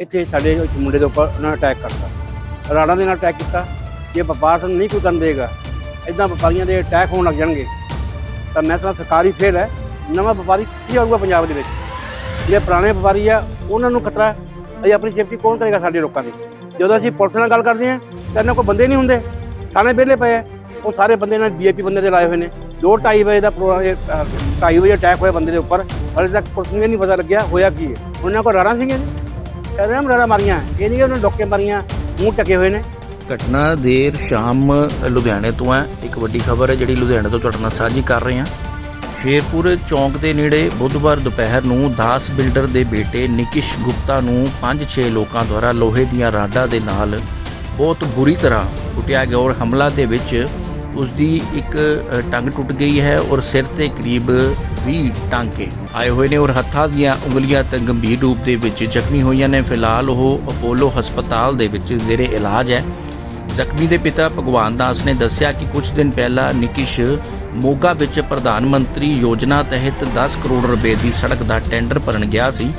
ਇੱਥੇ ਸਾਡੇ ਇੱਕ ਮੁੰਡੇ ਦੇ ਉੱਪਰ ਉਹਨਾਂ ਨੇ ਅਟੈਕ ਕਰਤਾ। ਰਾੜਾਂ ਦੇ ਨਾਲ ਅਟੈਕ ਕੀਤਾ। ਜੇ ਵਪਾਰ ਸਾਨੂੰ ਨਹੀਂ ਕੋਈ ਕਰਨ ਦੇਗਾ ਇਦਾਂ ਵਪਾਰੀਆਂ ਦੇ ਅਟੈਕ ਹੋਣ ਲੱਗ ਜਾਣਗੇ। ਤਾਂ ਮੈਂ ਤਾਂ ਸਰਕਾਰੀ ਫੇਲ ਹੈ। ਨਵਾਂ ਵਪਾਰੀ ਕੀ ਆਊਗਾ ਪੰਜਾਬ ਦੇ ਵਿੱਚ? ਜਿਹੜੇ ਪੁਰਾਣੇ ਵਪਾਰੀ ਆ ਉਹਨਾਂ ਨੂੰ ਖਤਰਾ ਅਸੀਂ ਆਪਣੀ ਸੇਫਟੀ ਕੌਣ ਕਰੇਗਾ ਸਾਡੇ ਲੋਕਾਂ ਦੀ ਜਦੋਂ ਅਸੀਂ ਪੁਲਿਸ ਨਾਲ ਗੱਲ ਕਰਦੇ ਹਾਂ ਤਾਂ ਇਹਨਾਂ ਕੋਲ ਬੰਦੇ ਨਹੀਂ ਹੁੰਦੇ। ਥਾਣੇ ਵਿਹਲੇ ਪਏ ਆ। ਉਹ ਸਾਰੇ ਬੰਦੇ ਨਾਲ ਵੀਆਈਪੀ ਬੰਦੇ ਦੇ ਲਾਏ ਹੋਏ ਨੇ। ਦੋ 2:30 ਵਜੇ ਦਾ ਪ੍ਰੋਗਰਾਮ ਇਹ, ਅ, ਢਾਈ ਵਜੇ ਅਟੈਕ ਹੋਇਆ ਬੰਦੇ ਦੇ ਉੱਪਰ। ਹਾਲੇ ਤੱਕ ਪੁਲਿਸ ਨੂੰ ਇਹ ਨਹੀਂ ਪਤਾ ਲੱਗਿਆ ਹੋਇਆ ਕੀ ਹੈ। ਉਹਨਾਂ ਕੋਲ ਰਾਣਾ ਸਿੰਘ ਹੈ ਜੀ ਕਹਿੰਦੇ ਮਾਰੀਆਂ। ਇਹ ਨਹੀਂ ਕਿ ਉਹਨਾਂ ਡੋਕੇ ਮਾਰੀਆਂ, ਮੂੰਹ ਟਕੇ ਹੋਏ ਨੇ। ਘਟਨਾ ਦੇਰ ਸ਼ਾਮ ਲੁਧਿਆਣੇ ਤੋਂ ਹੈ। ਇੱਕ ਵੱਡੀ ਖਬਰ ਹੈ ਜਿਹੜੀ ਲੁਧਿਆਣੇ ਤੋਂ ਤੁਹਾਡੇ ਨਾਲ ਸਾਂਝੀ ਕਰ ਰਹੇ ਹਾਂ। ਸ਼ੇਰਪੁਰ ਚੌਂਕ ਦੇ ਨੇੜੇ ਬੁੱਧਵਾਰ ਦੁਪਹਿਰ ਨੂੰ ਦਾਸ ਬਿਲਡਰ ਦੇ ਬੇਟੇ ਨਿਕਿਸ਼ ਗੁਪਤਾ ਨੂੰ 5-6 ਲੋਕਾਂ ਦੁਆਰਾ ਲੋਹੇ ਦੀਆਂ ਰਾਡਾਂ ਦੇ ਨਾਲ ਬਹੁਤ ਬੁਰੀ ਤਰ੍ਹਾਂ ਕੁੱਟਿਆ ਗਿਆ ਔਰ ਹਮਲਾ ਦੇ ਵਿੱਚ ਉਸ ਦੀ ਇੱਕ ਟੰਗ ਟੁੱਟ ਗਈ ਹੈ ਔਰ ਸਿਰ ਤੇ ਕਰੀਬ 20 ਟਾਂਕੇ ਆਏ ਹੋਏ ਨੇ ਔਰ ਹੱਥਾਂ ਦੀਆਂ ਉਂਗਲੀਆਂ ਤੇ ਗੰਭੀਰ ਰੂਪ ਦੇ ਵਿੱਚ ਜ਼ਖਮੀ ਹੋਈਆਂ ਨੇ। ਫਿਲਹਾਲ ਉਹ ਅਪੋਲੋ ਹਸਪਤਾਲ ਦੇ ਵਿੱਚ ਜ਼ੇਰੇ ਇਲਾਜ ਹੈ। ਜ਼ਖਮੀ ਦੇ ਪਿਤਾ ਭਗਵਾਨ ਦਾਸ ਨੇ ਦੱਸਿਆ ਕਿ ਕੁਝ ਦਿਨ ਪਹਿਲਾਂ ਨਿਕਿਸ਼ ਮੋਗਾ ਵਿੱਚ ਪ੍ਰਧਾਨ ਮੰਤਰੀ ਯੋਜਨਾ ਤਹਿਤ 10 ਕਰੋੜ ਰੁਪਏ ਦੀ ਸੜਕ ਦਾ ਟੈਂਡਰ ਭਰਨ ਗਿਆ ਸੀ।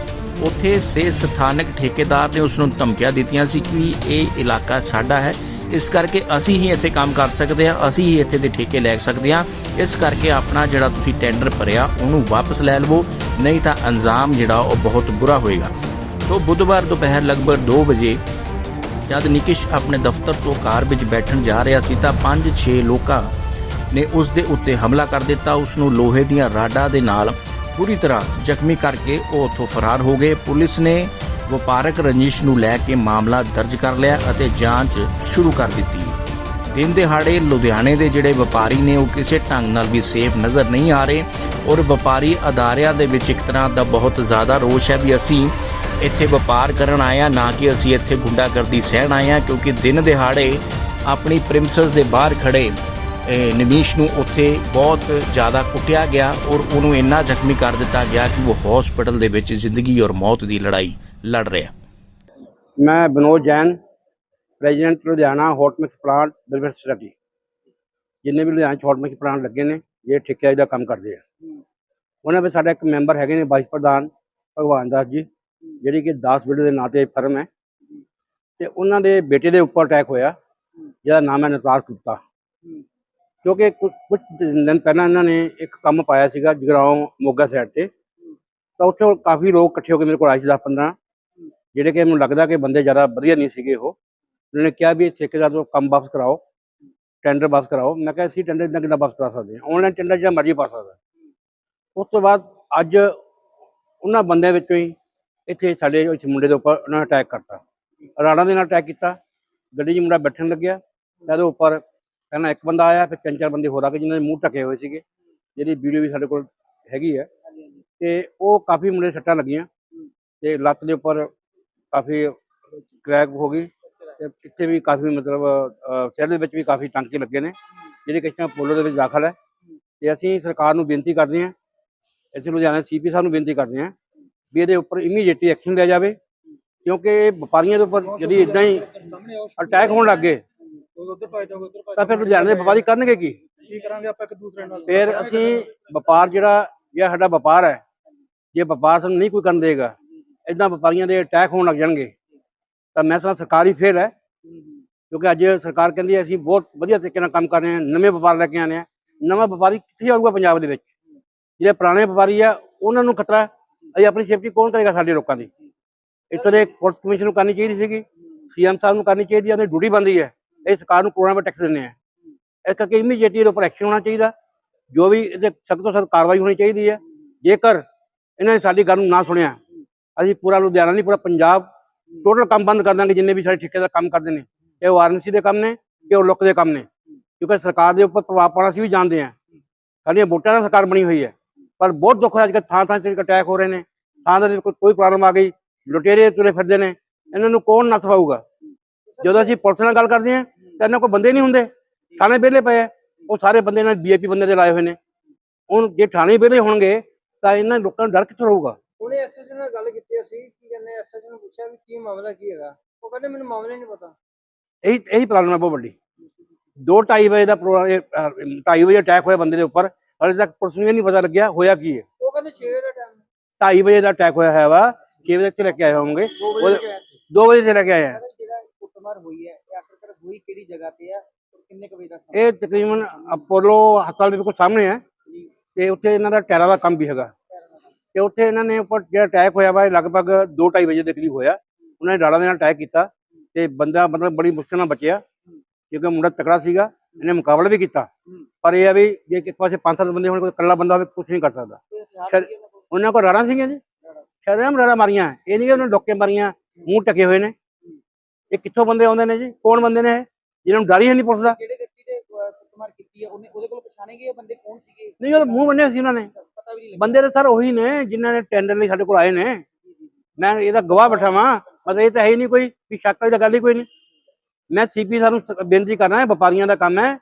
ਉੱਥੇ ਸੇ ਸਥਾਨਕ ਠੇਕੇਦਾਰ ਨੇ ਉਸ ਨੂੰ ਧਮਕੀਆਂ ਦਿੱਤੀਆਂ ਸੀ ਕਿ ਇਹ ਇਲਾਕਾ ਸਾਡਾ ਹੈ। ਇਸ ਕਰਕੇ ਅਸੀਂ ਹੀ ਇੱਥੇ ਕੰਮ ਕਰ ਸਕਦੇ ਹਾਂ, ਅਸੀਂ ਹੀ ਇੱਥੇ ਦੇ ਠੇਕੇ ਲੈ ਸਕਦੇ ਹਾਂ। ਇਸ ਕਰਕੇ ਆਪਣਾ ਜਿਹੜਾ ਤੁਸੀਂ ਟੈਂਡਰ ਭਰਿਆ, ਉਹਨੂੰ ਵਾਪਸ ਲੈ ਲਵੋ, ਨਹੀਂ ਤਾਂ ਅੰਜਾਮ ਜਿਹੜਾ ਉਹ ਬਹੁਤ ਬੁਰਾ ਹੋਏਗਾ। ਤੋਂ ਬੁੱਧਵਾਰ ਦੁਪਹਿਰ ਲਗਭਗ 2 ਵਜੇ ਜਦ ਨਿਕਿਸ਼ ਆਪਣੇ ਦਫ਼ਤਰ ਤੋਂ ਕਾਰ ਵਿੱਚ ਬੈਠਣ ਜਾ ਰਿਹਾ ਸੀ ਤਾਂ 5-6 ਲੋਕਾਂ ਨੇ ਉਸ ਦੇ ਉੱਤੇ ਹਮਲਾ ਕਰ ਦਿੱਤਾ। ਉਸ ਨੂੰ ਲੋਹੇ ਦੀਆਂ ਰਾਡਾਂ ਦੇ ਨਾਲ ਪੂਰੀ ਤਰ੍ਹਾਂ ਜ਼ਖਮੀ ਕਰਕੇ ਉਹ ਉੱਥੋਂ ਫਰਾਰ ਹੋ ਗਏ। ਪੁਲਿਸ ਨੇ ਵਪਾਰਕ ਰੰਜਿਸ਼ ਨੂੰ ਲੈ ਕੇ ਮਾਮਲਾ ਦਰਜ ਕਰ ਲਿਆ ਅਤੇ ਜਾਂਚ ਸ਼ੁਰੂ ਕਰ ਦਿੱਤੀ। ਦਿਨ ਦਿਹਾੜੇ ਲੁਧਿਆਣੇ ਦੇ ਜਿਹੜੇ ਵਪਾਰੀ ਨੇ ਉਹ ਕਿਸੇ ਢੰਗ ਨਾਲ ਵੀ ਸੇਫ ਨਜ਼ਰ ਨਹੀਂ ਆ ਰਹੇ ਔਰ ਵਪਾਰੀ ਅਦਾਰਿਆਂ ਦੇ ਵਿੱਚ ਇੱਕ ਤਰ੍ਹਾਂ ਦਾ ਬਹੁਤ ਜ਼ਿਆਦਾ ਰੋਸ਼ ਹੈ ਵੀ ਅਸੀਂ ਇੱਥੇ ਵਪਾਰ ਕਰਨ ਆਏ ਹਾਂ, ਨਾ ਕਿ ਅਸੀਂ ਇੱਥੇ ਗੁੰਡਾਗਰਦੀ ਸਹਿਣ ਆਏ ਹਾਂ, ਕਿਉਂਕਿ ਦਿਨ ਦਿਹਾੜੇ ਆਪਣੀ ਪ੍ਰਿੰਸਸ ਦੇ ਬਾਹਰ ਖੜੇ ਇਹ ਨਮੀਸ਼ ਨੂੰ ਉੱਥੇ ਬਹੁਤ ਜ਼ਿਆਦਾ ਕੁੱਟਿਆ ਗਿਆ ਔਰ ਉਹਨੂੰ ਇੰਨਾ ਜ਼ਖਮੀ ਕਰ ਦਿੱਤਾ ਗਿਆ ਕਿ ਉਹ ਹਸਪੀਟਲ ਦੇ ਵਿੱਚ ਜ਼ਿੰਦਗੀ ਔਰ ਮੌਤ ਦੀ ਲੜਾਈ ਲੜ ਰਿਹਾ ਮੈਂ Vinod Jain, president Ludhiana hot mix plant ਬਿਲਕੁਲ ਸਟੱਡੀ ਜਿੰਨੇ ਵੀ ਲੁਧਿਆਣਾ 'ਚ ਹੌਟ ਮਿਕਸ ਪਲਾਂਟ ਲੱਗੇ ਨੇ ਇਹ ਠੇਕੇਦਾਰੀ ਦਾ ਕੰਮ ਕਰਦੇ ਆ। ਉਹਨਾਂ ਵਿੱਚ ਸਾਡਾ ਇੱਕ ਮੈਂਬਰ ਹੈਗੇ ਨੇ ਵਾਈਸ ਪ੍ਰਧਾਨ ਭਗਵਾਨ ਦਾਸ ਜੀ, ਜਿਹੜੀ ਕਿ ਦਾਸ ਬਿਲਡਰ ਦੇ ਨਾਂ ਤੇ ਫਰਮ ਹੈ। ਤੇ ਉਹਨਾਂ ਦੇ ਬੇਟੇ ਦੇ ਉੱਪਰ ਅਟੈਕ ਹੋਇਆ, ਜਿਹਦਾ ਨਾਮ ਹੈ ਨਤਾਜ ਗੁਪਤਾ। ਕਿਉਂਕਿ ਕੁ- ਕੁਝ ਦਿਨ ਪਹਿਲਾਂ ਇਹਨਾਂ ਨੇ ਇੱਕ ਕੰਮ ਪਾਇਆ ਸੀਗਾ, ਜਗਰਾਉਂ ਮੋਗਾ ਸਾਈਡ ਤੇ। ਤਾਂ ਉੱਥੇ ਕਾਫੀ ਲੋਕ ਇਕੱਠੇ ਹੋ ਕੇ ਮੇਰੇ ਕੋਲ ਆਏ ਸੀ 10 15 ਜਿਹੜੇ ਕਿ ਮੈਨੂੰ ਲੱਗਦਾ ਕਿ ਬੰਦੇ ਜ਼ਿਆਦਾ ਵਧੀਆ ਨਹੀਂ ਸੀਗੇ ਉਹ। ਉਹਨਾਂ ਨੇ ਕਿਹਾ ਵੀ ਇਹ ਠੇਕੇਦਾਰ ਤੋਂ ਕੰਮ ਵਾਪਸ ਕਰਾਓ ਟੈਂਡਰ ਵਾਪਸ ਕਰਾਓ। ਮੈਂ ਕਿਹਾ, ਅਸੀਂ ਟੈਂਡਰ ਇਦਾਂ ਕਿੱਦਾਂ ਵਾਪਸ ਕਰਾ ਸਕਦੇ ਹਾਂ? ਆਨਲਾਈਨ ਟੈਂਡਰ ਜਿਹੜਾ ਮਰਜ਼ੀ ਪਾ ਸਕਦਾ ਉਸ ਤੋਂ ਬਾਅਦ ਅੱਜ ਉਹਨਾਂ ਬੰਦਿਆਂ ਵਿੱਚੋਂ ਹੀ ਇੱਥੇ ਸਾਡੇ ਇਸ ਮੁੰਡੇ ਦੇ ਉੱਪਰ ਉਹਨਾਂ ਨੇ ਅਟੈਕ ਕਰਤਾ। ਰਾਣਾ ਦੇ ਨਾਲ ਅਟੈਕ ਕੀਤਾ। ਗੱਡੀ 'ਚ ਮੁੰਡਾ ਬੈਠਣ ਲੱਗਿਆ। ਤੇ ਉਹਦੇ ਉੱਪਰ ਪਹਿਲਾਂ ਇੱਕ ਬੰਦਾ ਆਇਆ, ਫਿਰ ਤਿੰਨ ਚਾਰ ਬੰਦੇ ਹੋਰ ਆ ਗਏ ਜਿਨ੍ਹਾਂ ਦੇ ਮੂੰਹ ਢਕੇ ਹੋਏ ਸੀਗੇ। ਜਿਹੜੀ ਵੀਡੀਓ ਵੀ ਸਾਡੇ ਕੋਲ ਹੈਗੀ ਹੈ। ਤੇ ਉਹ ਕਾਫੀ ਮੁੰਡੇ ਸੱਟਾਂ ਲੱਗੀਆਂ। ਤੇ ਲੱਤ ਦੇ ਉੱਪਰ ਕਾਫੀ ਕ੍ਰੈਕ ਹੋ ਗਈ ਤੇ ਇੱਥੇ ਵੀ ਕਾਫੀ ਮਤਲਬ ਅਹ, ਸਿਰ ਦੇ ਵਿੱਚ ਵੀ ਕਾਫੀ ਟਾਂਕੇ ਲੱਗੇ ਨੇ ਜਿਹੜੇ ਕਿਸ਼ਤਾਂ ਪੋਲੋ ਦੇ ਵਿੱਚ ਦਾਖਲ ਹੈ। ਤੇ ਅਸੀਂ ਸਰਕਾਰ ਨੂੰ ਬੇਨਤੀ ਕਰਦੇ ਹਾਂ ਅਸੀਂ ਲੁਧਿਆਣਾ ਸੀਪੀ ਸਾਹਿਬ ਨੂੰ ਬੇਨਤੀ ਕਰਦੇ ਹਾਂ ਵੀ ਇਹਦੇ ਉੱਪਰ ਇਮੀਡੀਏਟਲੀ ਐਕਸ਼ਨ ਲਿਆ ਜਾਵੇ ਕਿਉਂਕਿ ਇਹ ਵਪਾਰੀਆਂ ਦੇ ਉੱਪਰ ਜਿਹੜੀ ਇਦਾਂ ਹੀ ਅਟੈਕ ਹੋਣ ਲੱਗ ਗਏ। ਉਧਰ ਤਾਂ ਫਿਰ ਲੁਧਿਆਣੇ ਦੇ ਵਪਾਰੀ ਕਰਨਗੇ ਕੀ? ਕੀ ਕਰਾਂਗੇ ਆਪਾਂ ਇੱਕ ਦੂਸਰੇ ਨਾਲ? ਫਿਰ ਅਸੀਂ ਵਪਾਰ ਜਿਹੜਾ ਜਿਹੜਾ ਸਾਡਾ ਵਪਾਰ ਹੈ ਜੇ ਵਪਾਰ ਸਾਨੂੰ ਨਹੀਂ ਕੋਈ ਕਰਨ ਦੇਗਾ ਇਦਾਂ ਵਪਾਰੀਆਂ ਦੇ ਅਟੈਕ ਹੋਣ ਲੱਗ ਜਾਣਗੇ। ਤਾਂ ਮੈਂ ਸਮਝਦਾ ਸਰਕਾਰੀ ਫੇਲ ਹੈ। ਕਿਉਂਕਿ ਅੱਜ ਸਰਕਾਰ ਕਹਿੰਦੀ ਹੈ, ਅਸੀਂ ਬਹੁਤ ਵਧੀਆ ਤਰੀਕੇ ਨਾਲ ਕੰਮ ਕਰ ਰਹੇ ਹਾਂ, ਨਵੇਂ ਵਪਾਰ ਲੈ ਕੇ ਆਨੇ ਆ ਨਵਾਂ ਵਪਾਰੀ ਕਿੱਥੇ ਆਊਗਾ ਪੰਜਾਬ ਦੇ ਵਿੱਚ? ਜਿਹੜੇ ਪੁਰਾਣੇ ਵਪਾਰੀ ਆ, ਉਹਨਾਂ ਨੂੰ ਖਤਰਾ ਅਸੀਂ ਆਪਣੀ ਸੇਫਟੀ ਕੌਣ ਕਰੇਗਾ ਸਾਡੇ ਲੋਕਾਂ ਦੀ? ਇੱਥੋਂ ਦੇ ਪੁਲਿਸ ਕਮਿਸ਼ਨ ਨੂੰ ਕਰਨੀ ਚਾਹੀਦੀ ਸੀਗੀ। ਸੀਐਮ ਸਾਹਿਬ ਨੂੰ ਕਰਨੀ ਚਾਹੀਦੀ ਹੈ ਉਹਦੀ ਡਿਊਟੀ ਬਣਦੀ ਹੈ। ਇਹ ਸਰਕਾਰ ਨੂੰ ਕਰੋਨਾ ਪਰ ਟੈਕਸ ਦਿੰਦੇ ਆ। ਇਸ ਕਰਕੇ ਇਮੀਡੀਏਟਲੀ ਇਹਦੇ ਉੱਪਰ ਐਕਸ਼ਨ ਹੋਣਾ ਚਾਹੀਦਾ। ਜੋ ਵੀ ਇਹਦੇ ਸਖਤ ਤੋਂ ਸਖਤ ਕਾਰਵਾਈ ਹੋਣੀ ਚਾਹੀਦੀ ਹੈ। ਜੇਕਰ ਇਹਨਾਂ ਨੇ ਸਾਡੀ ਗੱਲ ਨੂੰ ਨਾ ਸੁਣਿਆ ਅਸੀਂ ਪੂਰਾ ਲੁਧਿਆਣਾ ਨਹੀਂ, ਪੂਰਾ ਪੰਜਾਬ ਟੋਟਲ ਕੰਮ ਬੰਦ ਕਰ ਦਾਂਗੇ, ਜਿੰਨੇ ਵੀ ਸਾਡੇ ਠੇਕੇਦਾਰ ਕੰਮ ਕਰਦੇ ਨੇ। ਇਹ ਵਾਰਨਸੀ ਦੇ ਕੰਮ ਨੇ ਇਹ ਉਹ ਲੁੱਕ ਦੇ ਕੰਮ ਨੇ। ਕਿਉਂਕਿ ਸਰਕਾਰ ਦੇ ਉੱਪਰ ਪ੍ਰਭਾਵ ਪਾਉਣਾ ਅਸੀਂ ਵੀ ਜਾਣਦੇ ਹਾਂ। ਸਾਡੀਆਂ ਵੋਟਾਂ ਨਾਲ ਸਰਕਾਰ ਬਣੀ ਹੋਈ ਹੈ। ਪਰ ਬਹੁਤ ਦੁੱਖ ਹੈ ਅੱਜ ਕੱਲ੍ਹ ਥਾਂ ਥਾਂ ਤੇ ਅਟੈਕ ਹੋ ਰਹੇ ਨੇ। ਥਾਂ ਦੇ ਕੋਈ ਪ੍ਰੋਬਲਮ ਆ ਗਈ, ਲੁਟੇਰੇ ਤੁਰੇ ਫਿਰਦੇ ਨੇ। ਇਹਨਾਂ ਨੂੰ ਕੌਣ ਨੱਥ ਪਾਊਗਾ? ਜਦੋਂ ਅਸੀਂ ਪੁਲਿਸ ਨਾਲ ਗੱਲ ਕਰਦੇ ਹਾਂ, ਤਾਂ ਇਹਨਾਂ ਕੋਲ ਬੰਦੇ ਨਹੀਂ ਹੁੰਦੇ। ਥਾਣੇ ਵਿਹਲੇ ਪਏ ਉਹ ਸਾਰੇ ਬੰਦੇ ਨਾਲ ਵੀਆਈਪੀ ਬੰਦੇ ਦੇ ਲਾਏ ਹੋਏ ਨੇ। ਹੁਣ ਜੇ ਥਾਣੇ ਵਿਹਲੇ ਹੋਣਗੇ, ਤਾਂ ਇਹਨਾਂ ਲੋਕਾਂ ਨੂੰ ਡਰ ਕਿੱਥੋਂ ਰਹੂਗਾ? ਉਹਨੇ ਐਸਐਸ ਨਾਲ ਗੱਲ ਕੀਤੀ ਅਸੀਂ ਕੀ ਕਹਿੰਦੇ ਐਸਐਸ ਨੂੰ ਪੁੱਛਿਆ ਵੀ ਕੀ ਮਾਮਲਾ ਕੀ ਹੈਗਾ। ਉਹ ਕਹਿੰਦੇ ਮੈਨੂੰ ਮਾਮਲਾ ਹੀ ਨਹੀਂ ਪਤਾ। ਇਹੀ ਇਹੀ ਪ੍ਰੋਬਲਮ ਹੈ ਬਹੁਤ ਵੱਡੀ। 2:30 ਵਜੇ ਦਾ ਪ੍ਰੋਗਰਾਮ ਇਹ 2:30 ਵਜੇ ਅਟੈਕ ਹੋਇਆ ਬੰਦੇ ਦੇ ਉੱਪਰ। ਹਾਲੇ ਤੱਕ ਪੁਲਿਸ ਨੂੰ ਇਹ ਨਹੀਂ ਪਤਾ ਲੱਗਿਆ ਹੋਇਆ ਕੀ ਹੈ। ਉਹ ਕਹਿੰਦੇ 6 ਦਾ ਟਾਈਮ 2:30 ਵਜੇ ਦਾ ਅਟੈਕ ਹੋਇਆ ਹੈ ਵਾ। 6 ਵਜੇ ਤੇ ਲੈ ਕੇ ਆਏ ਹੋਵਾਂਗੇ। 2 ਵਜੇ ਵਜੇ ਗਏ 2 ਵਜੇ ਤੇ ਲੈ ਕੇ ਆਏ ਆ। ਜਿਹੜਾ ਕੁੱਟਮਾਰ ਹੋਈ ਹੈ ਇਹ ਆਖਰਕਾਰ ਹੋਈ ਕਿਹੜੀ ਜਗ੍ਹਾ ਤੇ ਹੈ ਕਿੰਨੇ ਵਜੇ ਦਾ ਇਹ ਤਕਰੀਬਨ ਅਪੋਲੋ ਹਸਪਤਾਲ ਦੇ ਬਿਲਕੁਲ ਸਾਹਮਣੇ ਹੈ। ਤੇ ਉੱਥੇ ਇਹਨਾਂ ਦਾ ਟੈਰਾ ਦਾ ਕੰਮ ਵੀ ਹੈਗਾ। ਤੇ ਉੱਥੇ ਇਹਨਾਂ ਨੇ ਉੱਪਰ ਜਿਹੜਾ ਅਟੈਕ ਹੋਇਆ ਵਾ ਇਹ ਲਗਭਗ 2:30 ਵਜੇ ਦੇ ਕਰੀਬ ਹੋਇਆ। ਉਹਨਾਂ ਨੇ ਡਾਲਾ ਦੇ ਨਾਲ ਅਟੈਕ ਕੀਤਾ ਤੇ ਬੰਦਾ ਮਤਲਬ ਬੜੀ ਮੁਸ਼ਕਲ ਨਾਲ ਬਚਿਆ ਕਿਉਂਕਿ ਮੁੰਡਾ ਤਕੜਾ ਸੀਗਾ ਇਹਨੇ ਮੁਕਾਬਲਾ ਵੀ ਕੀਤਾ। ਪਰ ਇਹ ਆ ਵੀ ਜੇ ਇੱਕ ਪਾਸੇ ਪੰਜ ਸੱਤ ਬੰਦੇ ਹੋਣ ਕੋਈ ਇਕੱਲਾ ਬੰਦਾ ਹੋਵੇ ਕੁਝ ਨਹੀਂ ਕਰ ਸਕਦਾ। ਉਹਨਾਂ ਕੋਲ? ਰਾੜਾਂ ਸੀਗੀਆਂ ਜੀ। ਸ਼ਰਮ ਰਾੜਾਂ ਮਾਰੀਆਂ। ਇਹ ਨਹੀਂ ਕਿ ਉਹਨਾਂ ਡੋਕੇ ਮਾਰੀਆਂ ਮੂੰਹ ਟਕੇ ਹੋਏ ਨੇ। ਇਹ ਕਿੱਥੋਂ ਬੰਦੇ ਆਉਂਦੇ ਨੇ ਜੀ? ਕੌਣ ਬੰਦੇ ਨੇ ਜਿਹਨਾਂ ਨੂੰ ਡਰ ਹੀ ਨਹੀਂ ਪੁੱਛਦਾ। ਜਿਹੜੇ ਵਿਅਕਤੀ ਅਹ, ਕੁੱਟਮਾਰ ਕੀਤੀ ਹੈ ਉਹਨੇ ਉਹਦੇ ਕੋਲ ਪਛਾਣੇ ਗਏ ਇਹ ਬੰਦੇ? ਕੌਣ ਸੀਗੇ? ਨਹੀਂ ਉਹ ਮੂੰਹ ਬੰਨੇ ਸੀ ਉਹਨਾਂ ਨੇ। ਬੰਦੇ ਤਾਂ ਸਰ ਉਹੀ ਨੇ ਜਿਨ੍ਹਾਂ ਨੇ ਟੈਂਡਰ ਲਈ ਸਾਡੇ ਕੋਲ ਆਏ ਨੇ। ਮੈਂ ਇਹਦਾ ਗਵਾਹ ਬੈਠਾ ਵਾਂ ਮਤਲਬ ਇਹ ਤਾਂ ਹੈ ਹੀ ਨਹੀਂ ਕੋਈ ਵੀ ਸ਼ੱਕ ਵਾਲੀ ਤਾਂ ਗੱਲ ਹੀ ਕੋਈ ਨਹੀਂ। ਮੈਂ ਸੀਪੀ ਸਾਨੂੰ ਬੇਨਤੀ ਕਰਨਾ ਹੈ ਵਪਾਰੀਆਂ ਦਾ ਕੰਮ ਹੈ।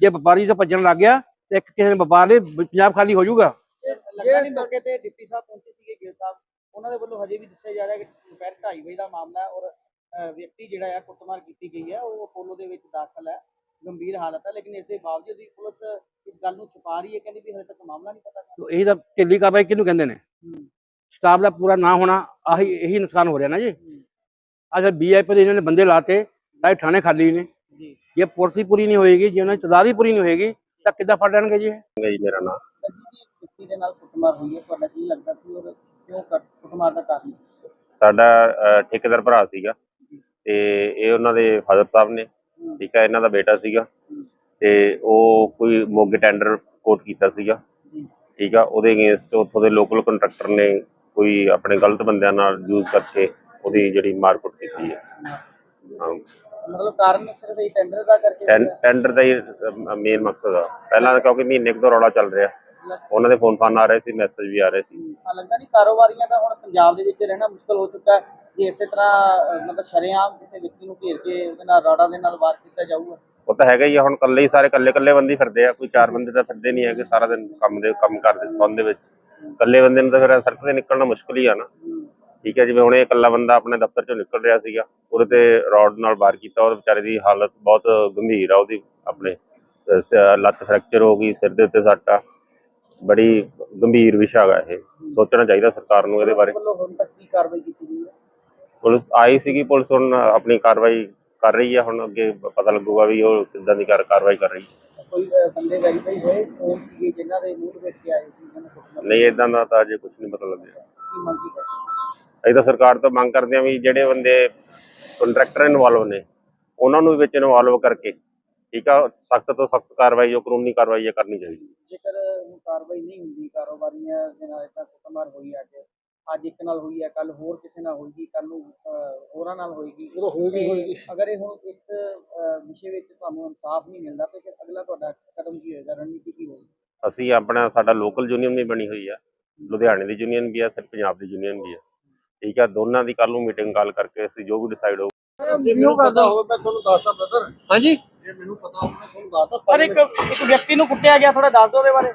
ਜੇ ਵਪਾਰੀ ਤੋਂ ਭੱਜਣ ਲੱਗ ਗਿਆ ਤੇ ਇੱਕ ਕਿਸੇ ਨੇ ਵਪਾਰ ਲਈ ਪੰਜਾਬ ਖਾਲੀ ਹੋ ਜਾਊਗਾ। ਲੱਗਾ ਨਹੀਂ ਮੌਕੇ ਤੇ ਡਿਪਟੀ ਸਾਹਿਬ ਪਹੁੰਚੇ ਸੀਗੇ ਗਿਲ ਸਾਹਿਬ। ਉਹਨਾਂ ਦੇ ਵੱਲੋਂ ਹਜੇ ਵੀ ਦੱਸਿਆ ਜਾ ਰਿਹਾ ਕਿ ਦੁਪਹਿਰ 2:30 ਵਜੇ ਦਾ ਮਾਮਲਾ ਹੈ ਔਰ ਵਿਅਕਤੀ ਜਿਹੜਾ ਹੈ ਕੁੱਟਮਾਰ ਕੀਤੀ ਗਈ ਹੈ ਉਹ ਅਪੋਲੋ ਦੇ ਵਿੱਚ ਦਾਖਲ ਹੈ। ਗੰਭੀਰ ਹਾਲਤ ਹੈ ਲੇਕਿਨ ਇਸ ਦੇ ਬਾਵਜੂਦ ਵੀ ਪੁਲਿਸ ਇਸ ਗੱਲ ਨੂੰ ਛੁਪਾ ਰਹੀ ਹੈ ਕਹਿੰਦੀ ਵੀ ਹਜੇ ਤੱਕ ਮਾਮਲਾ ਨਹੀਂ ਪਤਾ ਸਾਨੂੰ। ਇਹੀ ਤਾਂ ਢਿੱਲੀ ਕਾਰਵਾਈ ਕਿਹਨੂੰ ਕਹਿੰਦੇ ਨੇ? ਸਟਾਫ ਦਾ ਪੂਰਾ ਨਾ ਹੋਣਾ ਆਹੀ ਇਹੀ ਨੁਕਸਾਨ ਹੋ ਰਿਹਾ ਨਾ ਜੀ। ਅਗਰ ਬੀਆਈਪੀ ਦੇ ਇਹਨਾਂ ਨੇ ਬੰਦੇ ਲਾਤੇ ਸਾਰੇ ਥਾਣੇ ਖਾਲੀ ਨੇ। ਜੀ। ਜੇ ਪੁਲਿਸ ਹੀ ਪੂਰੀ ਨਹੀਂ ਹੋਏਗੀ ਜੇ ਉਹਨਾਂ ਦੀ ਤਦਾਦ ਪੂਰੀ ਨਹੀਂ ਹੋਏਗੀ ਤਾਂ ਕਿੱਦਾਂ ਫੜ ਲੈਣਗੇ ਜੀ ਇਹ? ਜੀ ਮੇਰਾ ਨਾਮ। ਜੀ ਵਿਅਕਤੀ ਦੇ ਨਾਲ ਕੁੱਟਮਾਰ ਹੋਈ ਹੈ ਤੁਹਾਡਾ ਕੀ ਲੱਗਦਾ ਸੀ ਔਰ ਕਿਉਂ ਕੁੱਟਮਾਰ ਦਾ ਕਾਰਨ? ਸਾਡਾ ਠੇਕੇਦਾਰ ਭਰਾ ਸੀਗਾ ਤੇ ਇਹ ਉਹਨਾਂ ਦੇ ਫਾਦਰ ਸਾਹਿਬ ਨੇ। ਠੀਕ ਹੈ ਇਹਨਾਂ ਦਾ ਬੇਟਾ ਸੀਗਾ ਤੇ ਉਹ ਕੋਈ ਮੋਗੇ ਟੈਂਡਰ ਕੋਟ ਕੀਤਾ ਸੀਗਾ। ਠੀਕ ਆ ਉਹਦੇ ਅਗੇਂਸਟ ਉੱਥੋਂ ਦੇ ਲੋਕਲ ਕੰਟਰੈਕਟਰ ਨੇ ਕੋਈ ਆਪਣੇ ਗਲਤ ਬੰਦਿਆਂ ਨਾਲ ਯੂਜ਼ ਕਰਕੇ ਉਹਦੀ ਜਿਹੜੀ ਮਾਰਕੁੱਟ ਕੀਤੀ ਹੈ। ਮਤਲਬ ਕਾਰਨ ਸਿਰਫ ਇਹ ਟੈਂਡਰ ਦਾ ਕਰਕੇ ਟੈਂ- ਟੈਂਡਰ ਦਾ ਹੀ ਮੇਨ ਮਕਸਦ ਆ। ਪਹਿਲਾਂ ਤਾਂ ਕਿਉਂਕਿ ਮਹੀਨੇ ਕੁ ਤੋਂ ਰੌਲਾ ਚੱਲ ਰਿਹਾ। ਉਹਨਾਂ ਦੇ ਫੋਨ ਫਾਨ ਆ ਰਹੇ ਸੀ ਮੈਸੇਜ ਵੀ ਆ ਰਹੇ ਸੀ। ਹਾਂ। ਲੱਗਦਾ ਨਹੀਂ ਕਾਰੋਬਾਰੀਆਂ ਦਾ ਹੁਣ ਪੰਜਾਬ ਦੇ ਵਿੱਚ ਰਹਿਣਾ ਮੁਸ਼ਕਲ ਹੋ ਚੁੱਕਾ ਹੈ। ਜੇ ਇਸੇ ਤਰ੍ਹਾਂ ਮਤਲਬ ਸ਼ਰੇਆਮ ਕਿਸੇ ਵਿਅਕਤੀ ਨੂੰ ਘੇਰ ਕੇ ਉਹਦੇ ਨਾਲ ਰਾੜਾ ਦੇ ਨਾਲ ਵਾਰ ਕੀਤਾ ਜਾਊਗਾ। ਉਹ ਤਾਂ ਹੈਗਾ ਹੀ ਆ ਹੁਣ ਇਕੱਲੇ ਹੀ ਸਾਰੇ ਇਕੱਲੇ ਇਕੱਲੇ ਬੰਦੇ ਹੀ ਫਿਰਦੇ ਆ ਕੋਈ ਚਾਰ ਬੰਦੇ ਤਾਂ ਫਿਰਦੇ ਨਹੀਂ ਹੈਗੇ ਸਾਰਾ ਦਿਨ ਕੰਮ ਦੇ ਕੰਮ ਕਰਦੇ ਸੰਬੰਧ ਦੇ ਵਿੱਚ। ਇਕੱਲੇ ਬੰਦੇ ਨੂੰ ਤਾਂ ਫਿਰ ਸੜਕ ਤੇ ਨਿਕਲਣਾ ਮੁਸ਼ਕਲ ਹੀ ਆ ਨਾ। ਠੀਕ ਹੈ ਜਿਵੇਂ ਹੁਣ ਇਹ ਇਕੱਲਾ ਬੰਦਾ ਆਪਣੇ ਦਫ਼ਤਰ ਚੋਂ ਨਿਕਲ ਰਿਹਾ ਸੀਗਾ ਉਹਦੇ ਤੇ ਰੋਡ ਨਾਲ ਵਾਰ ਕੀਤਾ ਉਹਦੇ ਵਿਚਾਰੇ ਦੀ ਹਾਲਤ ਬਹੁਤ ਗੰਭੀਰ ਆ ਉਹਦੀ ਆਪਣੇ ਅਹ, ਸ- ਲੱਤ ਫ੍ਰੈਕਚਰ ਹੋ ਗਈ ਸਿਰ ਦੇ ਉੱਤੇ ਸੱਟ ਆ। ਬੜੀ ਗੰਭੀਰ ਵਿਸ਼ਾ ਹੈਗਾ ਇਹ ਸੋਚਣਾ ਚਾਹੀਦਾ ਸਰਕਾਰ ਨੂੰ ਇਹਦੇ ਬਾਰੇ। ਵੱਲੋਂ ਹੁਣ ਤੱਕ ਕੀ ਕਾਰਵਾਈ ਕੀਤੀ ਗਈ ਹੈ? ਪੁਲਿਸ ਆਈ ਸੀਗੀ ਪੁਲਿਸ ਹੁਣ ਆਪਣੀ ਕਾਰਵਾਈ ਕਰ ਰਹੀ ਹੈ ਹੁਣ ਅੱਗੇ ਪਤਾ ਲੱਗੂਗਾ ਵੀ ਉਹ ਕਿੱਦਾਂ ਦੀ ਕਾਰ- ਕਾਰਵਾਈ ਕਰ ਰਹੀ। ਹੈ ਕੋਈ ਅਹ, ਬੰਦੇ ਵੈਰੀਫਾਈ ਹੋਏ ਕੌਣ ਸੀਗੇ ਜਿਨ੍ਹਾਂ ਦੇ ਮੂੰਹ ਵਿੱਚ ਕੇ ਆਏ ਸੀ ਜਿਹਨਾਂ ਨੇ ਕੁੱਟਮਾਰ ਨਹੀਂ ਇਦਾਂ ਦਾ ਤਾਂ ਅਜੇ ਕੁਝ ਨਹੀਂ ਪਤਾ ਲੱਗਿਆ। ਕੀ ਮੰਗ ਕੀ ਕਰਦੇ? ਅਸੀਂ ਤਾਂ ਸਰਕਾਰ ਤੋਂ ਮੰਗ ਕਰਦੇ ਹਾਂ ਵੀ ਜਿਹੜੇ ਬੰਦੇ ਕੰਟਰੈਕਟਰ ਇਨਵੋਲਵ ਨੇ ਉਹਨਾਂ ਨੂੰ ਵੀ ਵਿੱਚ ਇਨਵੋਲਵ ਕਰਕੇ ਠੀਕ ਆ ਸਖਤ ਤੋਂ ਸਖਤ ਕਾਰਵਾਈ ਜੋ ਕਾਨੂੰਨੀ ਕਾਰਵਾਈ ਹੈ ਕਰਨੀ ਚਾਹੀਦੀ ਜੇਕਰ ਹੁਣ ਕਾਰਵਾਈ ਨਹੀਂ ਹੁੰਦੀ ਕਾਰੋਬਾਰੀਆਂ ਦੇ ਨਾਲ ਇਦਾਂ ਕੁੱਟਮਾਰ ਹੋਈ ਅੱਜ ਅੱਜ ਇੱਕ ਨਾਲ ਹੋਈ ਹੈ ਕੱਲ ਹੋਰ ਕਿਸੇ ਨਾਲ ਹੋਏਗੀ ਕੱਲ ਨੂੰ ਅਹ, ਹੋਰਾਂ ਨਾਲ ਹੋਏਗੀ। ਜਦੋਂ ਹੋਏਗੀ, ਤੇ ਹੋਏਗੀ। ਅਗਰ ਇਹ ਹੁਣ ਇਸ ਅਹ, ਵਿਸ਼ੇ ਵਿੱਚ ਤੁਹਾਨੂੰ ਇਨਸਾਫ ਨਹੀਂ ਮਿਲਦਾ ਤੇ ਫਿਰ ਅਗਲਾ ਤੁਹਾਡਾ ਕਦਮ ਕੀ ਹੋਏਗਾ ਰਣਨੀਤੀ ਕੀ ਹੋਏਗੀ? ਅਸੀਂ ਆਪਣਾ ਸਾਡਾ ਲੋਕਲ ਯੂਨੀਅਨ ਵੀ ਬਣੀ ਹੋਈ ਆ। ਲੁਧਿਆਣੇ ਦੀ ਯੂਨੀਅਨ ਵੀ ਆ ਸਿਰ ਪੰਜਾਬ ਦੀ ਯੂਨੀਅਨ ਵੀ ਆ। ਠੀਕ ਆ ਦੋਨਾਂ ਦੀ ਕੱਲ ਨੂੰ ਮੀਟਿੰਗ ਕਾਲ ਕਰਕੇ ਅਸੀਂ ਜੋ ਵੀ ਡਿਸਾਈਡ ਹੋ ਮੈਨੂੰ ਪਤਾ ਹੋਵੇ ਮੈਂ ਤੁਹਾਨੂੰ ਦੱਸਦਾ ਬ੍ਰਦਰ ਹਾਂਜੀ? ਜੇ ਮੈਨੂੰ ਪਤਾ ਹੋਵੇ ਮੈਂ ਤੁਹਾਨੂੰ ਦੱਸਦਾ ਸਰ ਇੱਕ ਇੱਕ ਵਿਅਕਤੀ ਨੂੰ ਕੁੱਟਿਆ ਗਿਆ ਥੋੜਾ ਦੱਸ ਦਿਓ ਉਹਦੇ ਬਾਰੇ।